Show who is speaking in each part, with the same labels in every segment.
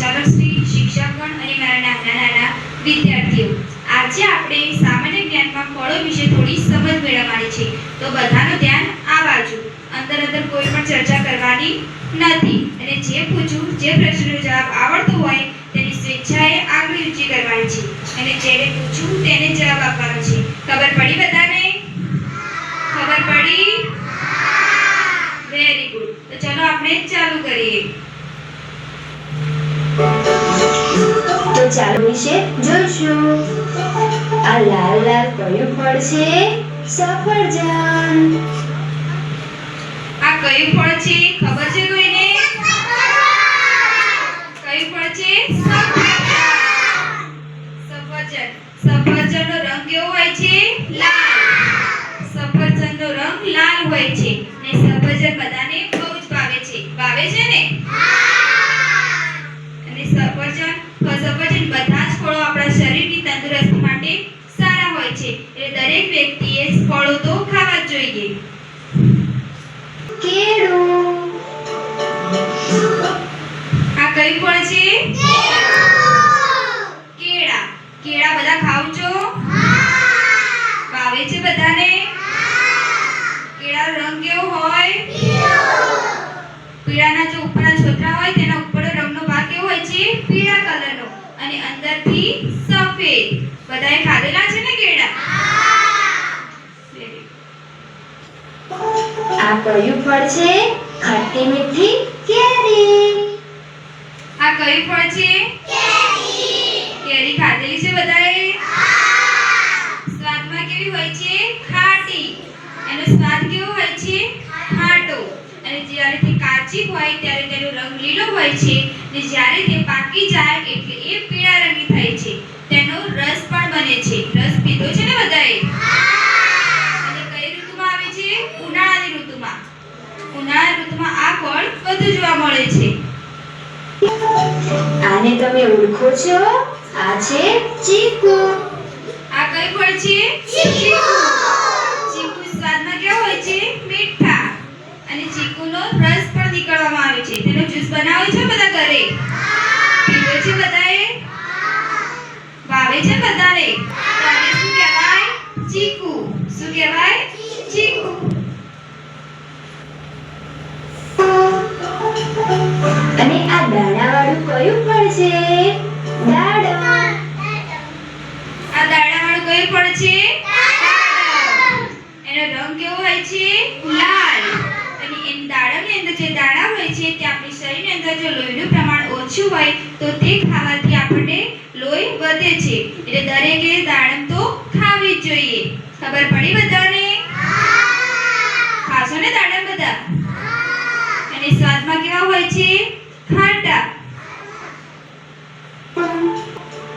Speaker 1: સંચાલક શ્રી, શિક્ષકગણ અને મારા નાના નાના વિદ્યાર્થીઓ. આજે આપણે સામાન્ય જ્ઞાનમાં ફળો વિશે થોડી સમજ મેળવવાની છે. તો બધાનું ધ્યાન આ બાજુ. અંદર અંદર કોઈ પણ ચર્ચા કરવાની નથી. અને જે પૂછું, જે પ્રશ્નનો જવાબ આવડતો હોય, તેની સ્વેચ્છાએ આગળ રુચિ કરવાની છે. અને જેને પૂછું, તેને જવાબ આપવાનો છે. ખબર પડી બધાને? ખબર પડી? વેરી ગુડ તો ચલો આપણે ચાલુ કરીએ.
Speaker 2: ચાલો વિશે જોઈશું. આ લાલ લાલ કયું ફળ છે? સફરજન.
Speaker 1: આ કયું ફળ છે? ખબર છે કોઈને? કયું ફળ છે? સફરજન. સફરજનનો રંગ કેવો હોય છે? લાલ. સફરજનનો રંગ લાલ હોય છે. ને સફરજન બધાને કેળાનો રંગ કેવો હોય? પીળાના જે ઉપરના છોતરા હોય તેના ઉપરનો રંગનો ભાગ કેવો હોય છે? પીળા કલરનો. અને અંદરથી સફેદ. બધાએ ખાધેલા છે ને કેળા?
Speaker 2: આ કયું ફળ છે? ખટ્ટી મીઠી કેરી.
Speaker 1: આ કયું ફળ છે? કેરી. ખાધેલી છે બધાએ? સ્વાદમાં કેવી હોય છે? ખાટી. એનો સ્વાદ કેવો હોય છે? ખાટો. અને જ્યારે તે કાચી હોય ત્યારે તેનો રંગ લીલો હોય છે. ને જ્યારે તે પાકી જાય એટલે એ પીળા રંગી થાય છે. તેનો રસ પણ બને છે. રસ પીધો છે ને બધાએ? અને કઈ ઋતુમાં આવે છે? ઉનાળાની ઋતુમાં. ઉનાળા ઋતુમાં આ ફળ વધુ જોવા મળે છે.
Speaker 2: આને તમે ઓળખો છો? આ છે ચીકુ.
Speaker 1: આ કઈ ફળ છે? ચીકુ ચીકુ સ્વાદમાં કેવો હોય છે મીઠા અને ચીકુનો રસ પણ નીકળવામાં આવે છે તેનો જ્યુસ બનાવે છે બધા ઘરે? પીવો છે બધાએ? ભાવે છે બધાને? તો આને શું કહેવાય? ચીકુ. શું કહેવાય? ચીકુ.
Speaker 2: અને આ દાણાવાળું કયું ફળ છે? દાડમ.
Speaker 1: આ દાણાવાળું કયું ફળ છે? એનો રંગ કેવો હોય છે? લાલ એમ દાડમની અંદર જે દાણા હોય છે તે આપણી શરીરની અંદર જો લોહીનું પ્રમાણ ઓછું હોય તો તે ખાવાથી આપણને લોહી વધે છે. એટલે દરેકે દાડમ તો ખાવી જોઈએ. ખબર પડી બધાને? ખાશો ને દાડમ બધા? અને સ્વાદમાં કેવા હોય છે? ખાટા.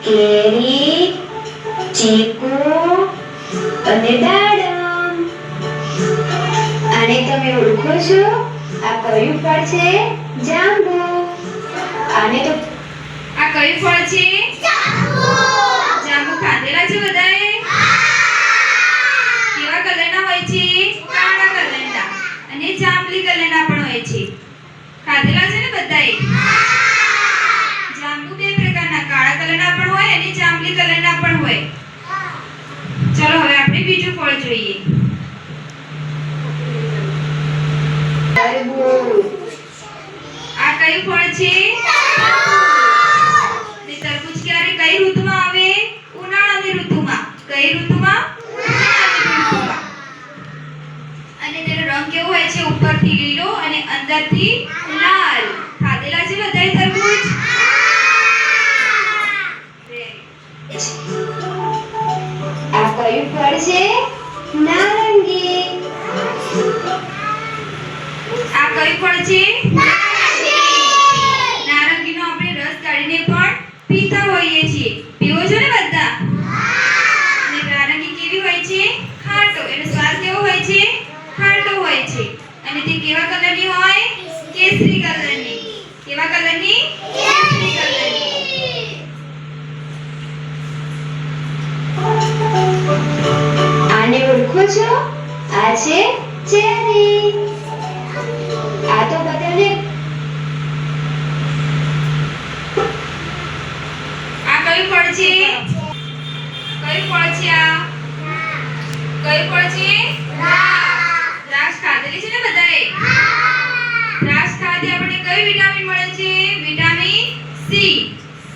Speaker 2: કેરી, ચીકુ અને દાડમ આને તમે ઓળખો છો? આ કયું ફળ છે? જાંબુ. આને તો
Speaker 1: આ કયું ફળ છે? જાંબુ. ખાધેલા છે બધાએ? કેવા કલરના હોય છે? કાળા કલરના. અને જાંબલી કલરના પણ હોય છે. ખાધેલા છે ને બધાએ? જાંબુ બે પ્રકારના. કાળા કલરના પણ હોય અને જાંબલી કલરના પણ હોય. ચલો હવે આપણે બીજું ફળ જોઈએ. અને તે કેવા કલરની હોય? કેસરી કલરની. કેવા કલરની? કેસરી કલરની. આને ઓળખો છો? આ છે ચેન.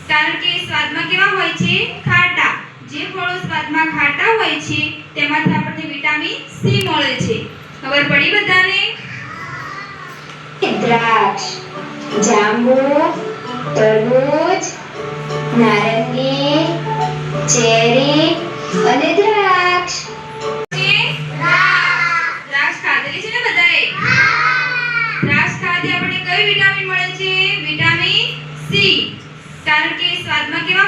Speaker 1: કારણ કે સ્વાદમાં કેવા હોય છે? ખાટા. જે ફળો સ્વાદમાં ખાટા હોય છે, તેમાંથી આપણને વિટામિન સી મળે છે. ખબર પડી બધાને?
Speaker 2: દ્રાક્ષ, જાંબુ, તરબૂચ, નારંગી, ચેરી અને દ્રાક્ષ.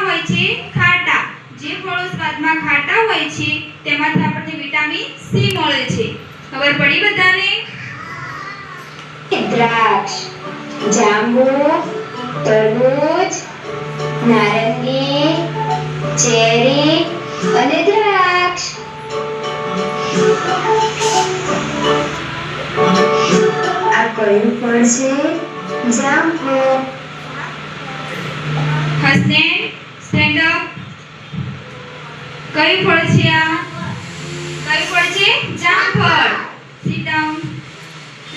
Speaker 1: હોય છે ખાટા જે ફળો સ્વાદમાં ખાટા હોય છે તેમાંથી આપણને વિટામિન સી મળે છે. ખબર પડી બધાને?
Speaker 2: દ્રાક્ષ જાંબુ તરબૂચ નારંગી ચેરી અને દ્રાક્ષ. આ કયું ફળ છે? જાંબુ.
Speaker 1: હસનેન સ્ટેન્ડ અપ કયું ફળ છે આ? કયું ફળ છે? જામફળ. ડાઉન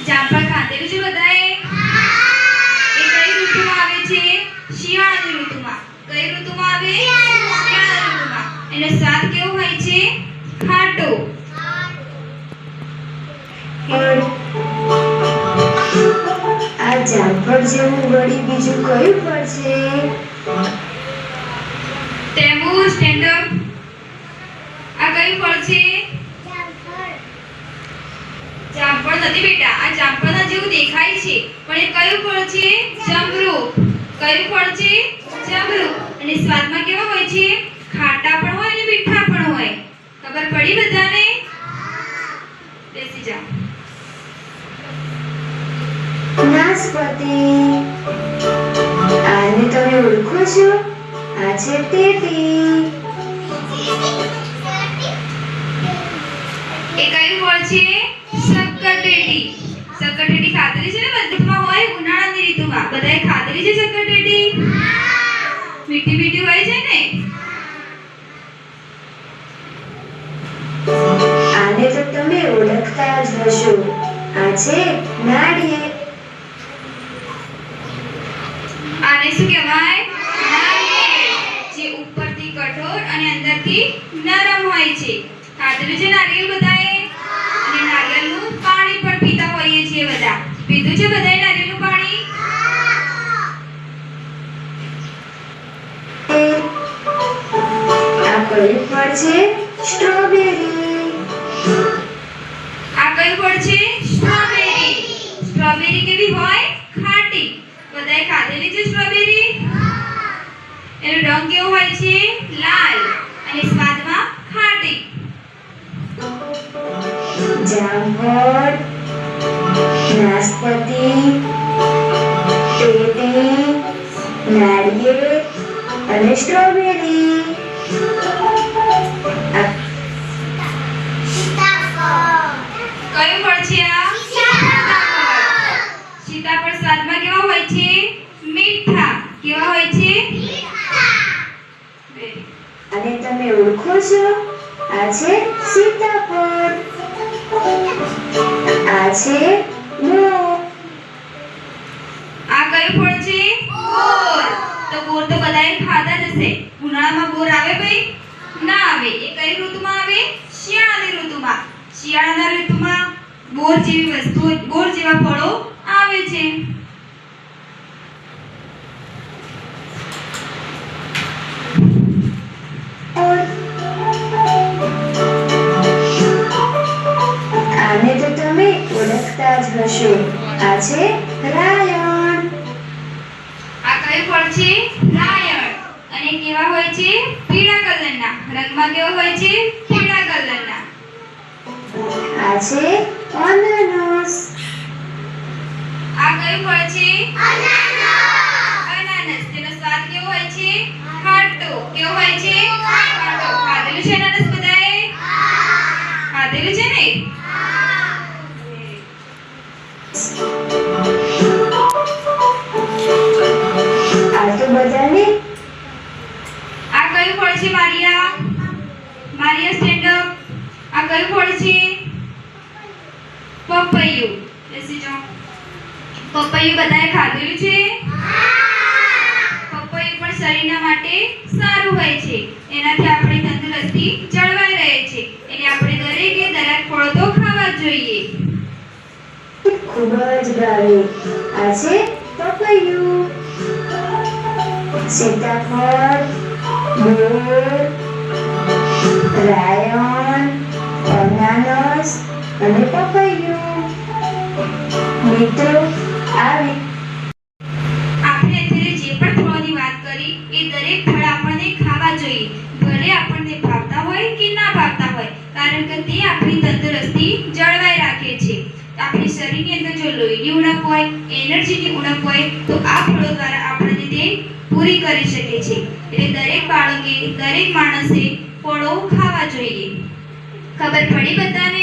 Speaker 1: જામફળ ખાધેલું છે બધાએ? એ કઈ ઋતુમાં આવે છે? શિયાળાની ઋતુમાં. કઈ ઋતુમાં આવે? શિયાળાની ઋતુમાં. એનો સ્વાદ કેવો હોય છે? ખાટો
Speaker 2: આ જામફળ જેવું વળી બીજું કયું ફળ છે?
Speaker 1: તૈમૂર સ્ટેન્ડ અપ કયું ફળ છે? જામફળ નથી બેટા, આ જામફળના જેવું દેખાય છે. પણ એ કયું ફળ છે? જમરૂ. કયું ફળ છે? જમરૂ. અને સ્વાદમાં કેવા હોય છે? ખાટા પણ હોય અને મીઠા પણ હોય. ખબર પડી બધાને? બેસી જાઓ
Speaker 2: નાસપતિ આને તમે ઓળખો છો? આ છે ટેટી
Speaker 1: એ કયું ફળ છે સક્કરટેટી સક્કરટેટી ખાધેલી છે ને બધીમાં હોય? ઉનાળાની ઋતુમાં. બધાએ ખાધેલી છે શક્કરટેટી મીઠી મીઠી હોય છે ને?
Speaker 2: આને તો તમે ઓળખતા જ હશો. આ છે નાળિયેર.
Speaker 1: આને શું કહેવાય? નાળિયેર. જે ઉપરથી કઠોર અને અંદરથી નરમ હોય છે. ખાધેલું છે નારિયેળ બધાએ અને નારિયેળનું પાણી પણ પીતા હોઈએ છીએ બધા. પીધું છે બધાએ નારિયેળનું પાણી?
Speaker 2: આ કયું ફળ છે? સ્ટ્રોબેરી.
Speaker 1: આ કયું ફળ છે? સ્ટ્રોબેરી. સ્ટ્રોબેરી કેવી હોય? ખાટી. બધાએ ખાધેલી છે સ્ટ્રોબેરી? એનો રંગ કેવો હોય છે? લાલ. અને સ્વાદમાં ખાટી.
Speaker 2: જામફળ નાસપતિ શેરડી નાળિયેર અને સ્ટ્રોબેરી.
Speaker 1: કયું ફળ છે આ? સીતાફળ. સ્વાદમાં કેવા હોય છે? મીઠા. કેવા હોય છે?
Speaker 2: અને તમે ઓળખો છો આ છે સીતાફળ. છે
Speaker 1: આ કયું ફળ છે? બોર તો બોર તો બધાએ ખાધા જ હશે. ઉનાળામાં બોર આવે ભાઈ? ના આવે. એ કઈ ઋતુમાં આવે? શિયાળાની ઋતુમાં. શિયાળાના ઋતુમાં બોર જેવી વસ્તુઓ બોર જેવા ફળો આવે છે.
Speaker 2: ઓળખતા આ છે રાયણ.
Speaker 1: આ કયું ફળ છે? રાયણ. અને કેવા હોય છે? પીળા કલરના. રંગમાં કેવો હોય છે? પીળા કલરના.
Speaker 2: આ છે અનાનસ.
Speaker 1: આ કયું ફળ છે? અનાનસ. તેનો સ્વાદ કેવો હોય છે? ખાટો. કેવો હોય છે? ખાટો. ખાધેલું છે અનાનસ? પપૈયું બધાએ ખાધેલું છે? પપૈયું પણ શરીરના માટે સારું હોય છે. એનાથી આપણી તંદુરસ્તી જળવાઈ રહે છે. એટલે આપણે દરેકે દરેક ફળો તો ખાવા જોઈએ.
Speaker 2: ખૂબ જ ભાવે આ છે પપૈયું. સીતાફળ મિત્રો, આવી
Speaker 1: આપણે અત્યારે જે પણ ફળોની વાત કરી, એ દરેક ફળ આપણને ખાવા જોઈએ. ભલે આપણને ભાવતા હોય કે ના ભાવતા હોય, કારણ કે તે આપણી તંદુરસ્તી જળવાઈ રાખે છે. આપણી શરીરની અંદર જો લોહીની ઉણપ હોય, એનર્જીની ઉણપ હોય, તો આ ફળો દ્વારા આપણને તે પૂરી કરી શકે છે. એટલે દરેક બાળકે, દરેક માણસે ફળો ખાવા જોઈએ. ખબર પડી બધાને?